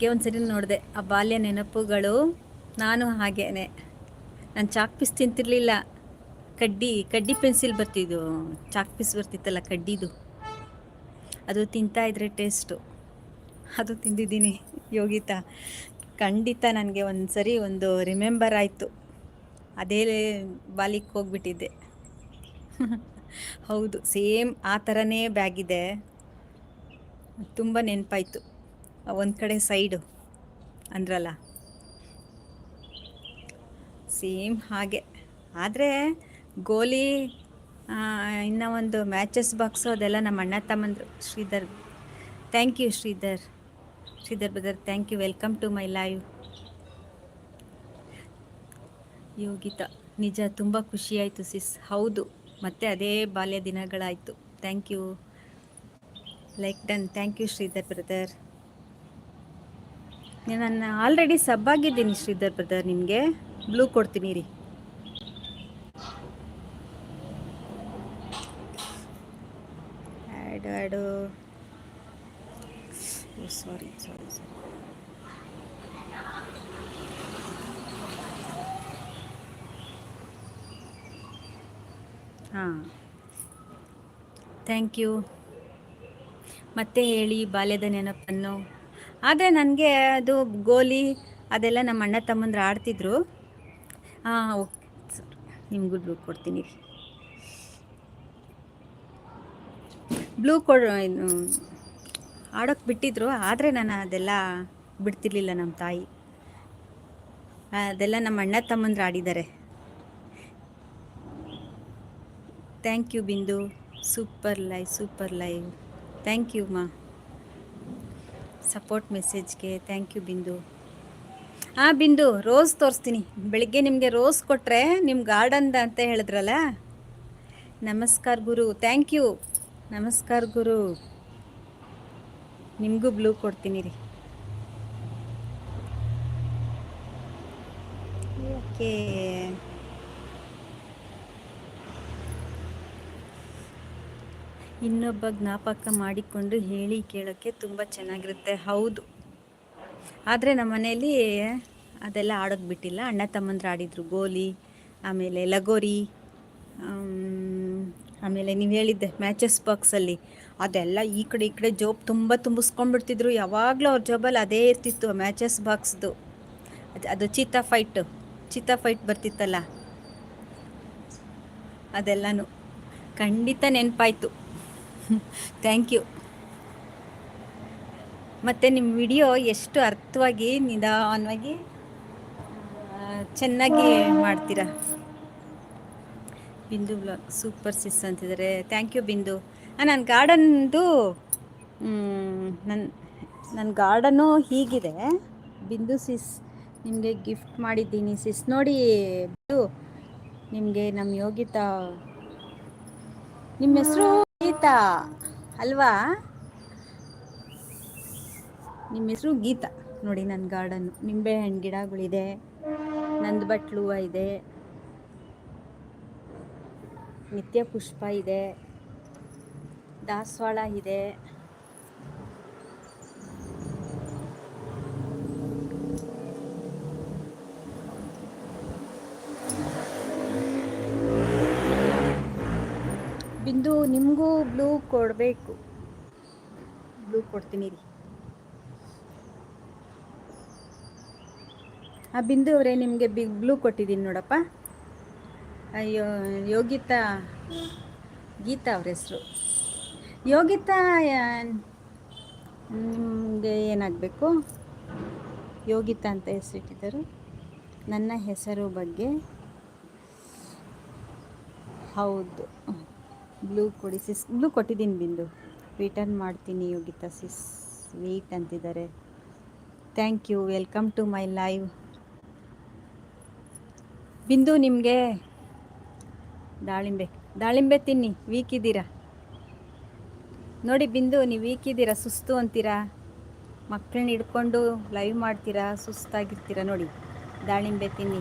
ಗೆ ಒಂದ್ಸರಿ ನೋಡಿದೆ, ಆ ಬಾಲ್ಯ ನೆನಪುಗಳು, ನಾನು ಹಾಗೇನೆ. ನಾನು ಚಾಕ್ ಪೀಸ್ ತಿಂತಿರ್ಲಿಲ್ಲ. ಕಡ್ಡಿ ಕಡ್ಡಿ ಪೆನ್ಸಿಲ್ ಬರ್ತಿದ್ದು ಚಾಕ್ ಪೀಸ್ ಬರ್ತಿತ್ತಲ್ಲ ಕಡ್ಡಿದು. ಅದು ತಿಂತಾ ಇದ್ರೆ ಟೇಸ್ಟು. ಅದು ತಿಂದಿದ್ದೀನಿ, ಯೋಗಿತ. ಖಂಡಿತ ನನಗೆ ಒಂದು ಸರಿ ಒಂದು ರಿಮೆಂಬರ್ ಆಯಿತು. ಅದೇ ಬಾಲಿಗೆ ಹೋಗ್ಬಿಟ್ಟಿದ್ದೆ. ಹೌದು, ಸೇಮ್ ಆ ಥರನೇ ಬ್ಯಾಗಿದೆ ತುಂಬ ನೆನಪಾಯಿತು. ಒಂದು ಕಡೆ ಸೈಡು ಅಂದ್ರಲ್ಲ? ಸೇಮ್ ಹಾಗೆ. ಆದರೆ ಗೋಲಿ ಇನ್ನು ಒಂದು ಮ್ಯಾಚಸ್ ಬಾಕ್ಸು ಅದೆಲ್ಲ ನಮ್ಮ ಅಣ್ಣ ತಮ್ಮಂದರು, Sridhar. Thank you Sridhar. Sridhar brother thank you welcome to my live Yogitha ನಿಜ ತುಂಬ ಖುಷಿಯಾಯಿತು ಸಿಸ್ ಹೌದು, ಮತ್ತೆ ಅದೇ ಬಾಲ್ಯ ದಿನಗಳಾಯಿತು. Thank you like done thank you Sridhar brother ನಾನು ಆಲ್ರೆಡಿ ಸಬ್ ಆಗಿದ್ದೀನಿ ಶ್ರೀಧರ್ ಬ್ರದರ್ ನಿಮಗೆ ಬ್ಲೂ ಕೊಡ್ತೀನಿ ರೀ ಆ್ಯಡ್ ಆ್ಯಡು ಸಾರಿ ಸಾರಿ ಸಾರಿ ಹಾಂ. ಥ್ಯಾಂಕ್ ಯು ಮತ್ತೆ ಹೇಳಿ, ಬಾಲ್ಯದ ನೆನಪನ್ನು. ಆದರೆ ನನಗೆ ಅದು ಗೋಲಿ, ಅದೆಲ್ಲ ನಮ್ಮ ಅಣ್ಣ ತಮ್ಮಂದ್ರೆ ಆಡ್ತಿದ್ರು. ಹಾಂ ಓಕೆ, ಸರ್, ನಿಮಗೂ ಬ್ಲೂ ಕೊಡ್ತೀನಿ. ಬ್ಲೂ ಇನ್ನು ಆಡೋಕ್ಕೆ ಬಿಟ್ಟಿದ್ರು, ಆದರೆ ನಾನು ಅದೆಲ್ಲ ಬಿಡ್ತಿರ್ಲಿಲ್ಲ ನಮ್ಮ ತಾಯಿ. ಅದೆಲ್ಲ ನಮ್ಮ ಅಣ್ಣ ತಮ್ಮಂದ್ರೆ ಆಡಿದ್ದಾರೆ. Thank you Bindu super live super live thank you ಮಾ ಸಪೋರ್ಟ್ ಮೆಸೇಜ್ಗೆ ಥ್ಯಾಂಕ್ ಯು ಬಿಂದು ಹಾಂ ಬಿಂದು ರೋಸ್ ತೋರಿಸ್ತೀನಿ. ಬೆಳಿಗ್ಗೆ ನಿಮಗೆ ರೋಸ್ ಕೊಟ್ಟರೆ ನಿಮ್ಮ ಗಾರ್ಡನ್ದ ಅಂತ ಹೇಳಿದ್ರಲ್ಲ? ನಮಸ್ಕಾರ ಗುರು ಥ್ಯಾಂಕ್ ಯು ನಮಸ್ಕಾರ ಗುರು. ನಿಮಗೂ ಬ್ಲೂ ಕೊಡ್ತೀನಿ ರೀ. ಓಕೆ ಇನ್ನೊಬ್ಬ ಜ್ಞಾಪಕ ಮಾಡಿಕೊಂಡು ಹೇಳಿ ಕೇಳೋಕ್ಕೆ ತುಂಬ ಚೆನ್ನಾಗಿರುತ್ತೆ. ಹೌದು. ಆದರೆ ನಮ್ಮ ಮನೆಯಲ್ಲಿ ಅದೆಲ್ಲ ಆಡೋದು ಬಿಟ್ಟಿಲ್ಲ. ಅಣ್ಣ ತಮ್ಮಂದ್ರೆ ಆಡಿದರು ಗೋಲಿ, ಆಮೇಲೆ ಲಗೋರಿ ಆಮೇಲೆ ನೀವು ಹೇಳಿದ್ದೆ ಮ್ಯಾಚಸ್ ಬಾಕ್ಸಲ್ಲಿ ಅದೆಲ್ಲ ಈ ಕಡೆ ಈ ಕಡೆ ಜೋಬ್ ತುಂಬ ತುಂಬಿಸ್ಕೊಂಡ್ಬಿಡ್ತಿದ್ರು. ಯಾವಾಗಲೂ ಅವ್ರ ಜೋಬಲ್ಲಿ ಅದೇ ಇರ್ತಿತ್ತು ಮ್ಯಾಚಸ್ ಬಾಕ್ಸ್ದು ಅದು ಅದು ಚೀತಾ ಫೈಟು ಚೀತಾ ಫೈಟ್ ಬರ್ತಿತ್ತಲ್ಲ? ಅದೆಲ್ಲನೂ. ಖಂಡಿತ ನೆನಪಾಯ್ತು. ಥ್ಯಾಂಕ್ ಯು ಮತ್ತು ನಿಮ್ಮ ವಿಡಿಯೋ ಎಷ್ಟು ಅರ್ಥವಾಗಿ, ನಿಧಾನವಾಗಿ ಚೆನ್ನಾಗಿ ಮಾಡ್ತೀರಾ? ಬಿಂದು ಬ್ಲಾಗ್ ಸೂಪರ್ ಸಿಸ್ ಅಂತಿದ್ದಾರೆ ಥ್ಯಾಂಕ್ ಯು ಬಿಂದು. ನನ್ನ ಗಾರ್ಡನ್ದು ನನ್ನ ನನ್ನ ಗಾರ್ಡನ್ನು ಹೀಗಿದೆ. ಬಿಂದು ಸಿಸ್ ನಿಮಗೆ ಗಿಫ್ಟ್ ಮಾಡಿದ್ದೀನಿ. ಸಿಸ್ ನೋಡಿ ನಿಮಗೆ ನಮ್ಮ ಯೋಗಿತಾ ನಿಮ್ಮ ಹೆಸರು? ಗೀತಾ, ಅಲ್ವಾ? ನಿಮ್ಮ ಹೆಸರು ಗೀತಾ. ನೋಡಿ ನನ್ನ ಗಾರ್ಡನ್ನು ನಿಂಬೆ ಹಣ್ಣು ಗಿಡಗಳಿದೆ, ನಂದು ಬಟ್ಲು ಇದೆ, ನಿತ್ಯ ಪುಷ್ಪ ಇದೆ, ದಾಸವಾಳ ಇದೆ. ಬಿಂದು ನಿಮಗೂ ಬ್ಲೂ ಕೊಡಬೇಕು. ಬ್ಲೂ ಕೊಡ್ತೀನಿ ರೀ ಆ ಬಿಂದು ಅವರೇ, ನಿಮಗೆ ಬಿಗ್ ಬ್ಲೂ ಕೊಟ್ಟಿದ್ದೀನಿ ನೋಡಪ್ಪ. ಅಯ್ಯೋ ಯೋಗಿತಾ, ಗೀತಾ ಅವ್ರ ಹೆಸರು. ಯೋಗಿತಾ ನಿಮಗೆ ಏನಾಗಬೇಕು? ಯೋಗಿತಾ ಅಂತ ಹೆಸರಿಟ್ಟಿದ್ದರು. ನನ್ನ ಹೆಸರು ಬಗ್ಗೆ. ಹೌದು. ಬ್ಲೂ ಕೊಡಿ ಸಿಸ್ ಬ್ಲೂ ಕೊಟ್ಟಿದ್ದೀನಿ ಬಿಂದು. ರಿಟರ್ನ್ ಮಾಡ್ತೀನಿ ಯೋಗಿತಾ ಸಿಸ್ ವೇಟ್ ಅಂತಿದ್ದಾರೆ. Thank you welcome to my live Bindu, ನಿಮಗೆ ದಾಳಿಂಬೆ. ದಾಳಿಂಬೆ ತಿನ್ನಿ. ವೀಕ್ ಇದ್ದೀರಾ? ನೋಡಿ ಬಿಂದು, ನೀವು ವೀಕ್ ಇದ್ದೀರಾ? ಸುಸ್ತು ಅಂತೀರಾ? ಮಕ್ಕಳನ್ನ ಹಿಡ್ಕೊಂಡು ಲೈವ್ ಮಾಡ್ತೀರಾ? ಸುಸ್ತಾಗಿರ್ತೀರಾ? ನೋಡಿ. ದಾಳಿಂಬೆ ತಿನ್ನಿ.